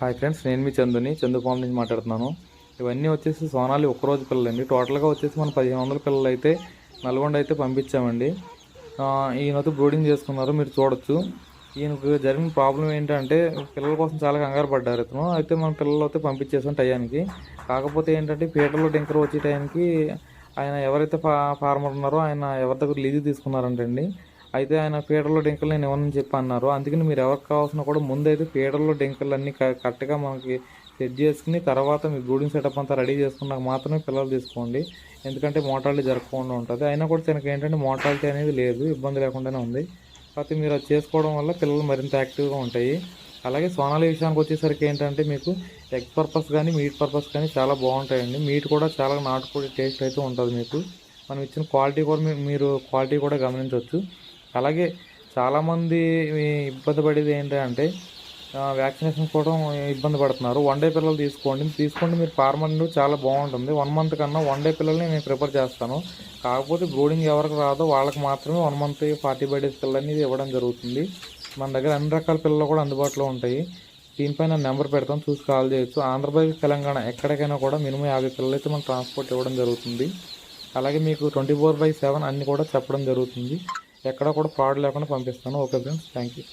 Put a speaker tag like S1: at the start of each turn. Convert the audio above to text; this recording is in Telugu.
S1: హాయ్ ఫ్రెండ్స్ నేను మీ చందుని చందు ఫామ్ నుంచి మాట్లాడుతున్నాను. ఇవన్నీ వచ్చేసి సోనాలి ఒక్కరోజు పిల్లలండి. టోటల్గా వచ్చేసి మనం పదిహేను వందల పిల్లలు అయితే నల్గొండ అయితే పంపించామండి. ఈయనతో బ్రూడింగ్ చేసుకున్నారు మీరు చూడొచ్చు. ఈయనకు జరిగిన ప్రాబ్లం ఏంటంటే పిల్లల కోసం చాలా కంగారు పడ్డారు ఇతను. అయితే మన పిల్లలు అయితే పంపించేసాం టయానికి. కాకపోతే ఏంటంటే పీటర్లో డింకర్ వచ్చే టయానికి ఆయన ఎవరైతే ఫా ఫార్మర్ ఉన్నారో ఆయన ఎవరి దగ్గర లీజు తీసుకున్నారంటండి. అయితే ఆయన పీటర్లో డెంకలు నేను ఇవ్వనని చెప్పి అన్నారు. అందుకని మీరు ఎవరికి కావాల్సిన కూడా ముందైతే పీటర్లో డింకలు అన్నీ కరెక్ట్గా మనకి సెట్ చేసుకుని తర్వాత మీ బ్రూడింగ్ సెటప్ అంతా రెడీ చేసుకున్నాక మాత్రమే పిల్లలు తీసుకోండి. ఎందుకంటే మోటాలిటీ జరగకుండా ఉంటుంది. అయినా కూడా తనకి ఏంటంటే మోటాలిటీ అనేది లేదు ఇబ్బంది లేకుండానే ఉంది. కాకపోతే మీరు అది చేసుకోవడం వల్ల పిల్లలు మరింత యాక్టివ్గా ఉంటాయి. అలాగే సోనాలి విషయానికి వచ్చేసరికి ఏంటంటే మీకు ఎగ్ పర్పస్ కానీ మీట్ పర్పస్ కానీ చాలా బాగుంటాయండి. మీట్ కూడా చాలా నాటుకోడి టేస్ట్ అయితే ఉంటుంది మీకు. మనం ఇచ్చిన క్వాలిటీ కూడా మీ- మీరు క్వాలిటీ కూడా గమనించవచ్చు. అలాగే చాలామంది ఇబ్బంది పడేది ఏంటంటే వ్యాక్సినేషన్ కూడా ఇబ్బంది పడుతున్నారు. వన్ డే పిల్లలు తీసుకోండి. తీసుకోండి మీరు ఫార్మర్ నుండి చాలా బాగుంటుంది. వన్ మంత్ కన్నా వన్ డే పిల్లల్ని నేను ప్రిఫర్ చేస్తాను. కాకపోతే బ్రూడింగ్ ఎవరికి రాదో వాళ్ళకి మాత్రమే one month forty five days పిల్లల్ని ఇవ్వడం జరుగుతుంది. మన దగ్గర అన్ని రకాల పిల్లలు కూడా అందుబాటులో ఉంటాయి. దీనిపైన నెంబర్ పెడతాం చూసి కాల్ చేయొచ్చు. ఆంధ్రప్రదేశ్ తెలంగాణ ఎక్కడికైనా కూడా మినిమం యాభై పిల్లలు అయితే మనం ట్రాన్స్పోర్ట్ ఇవ్వడం జరుగుతుంది. అలాగే మీకు ట్వంటీ ఫోర్ బై సెవెన్ అన్నీ కూడా చెప్పడం జరుగుతుంది. ఎక్కడ కూడా ఫ్రాడ్ లేకుండా పంపిస్తాను. Okay friends thank you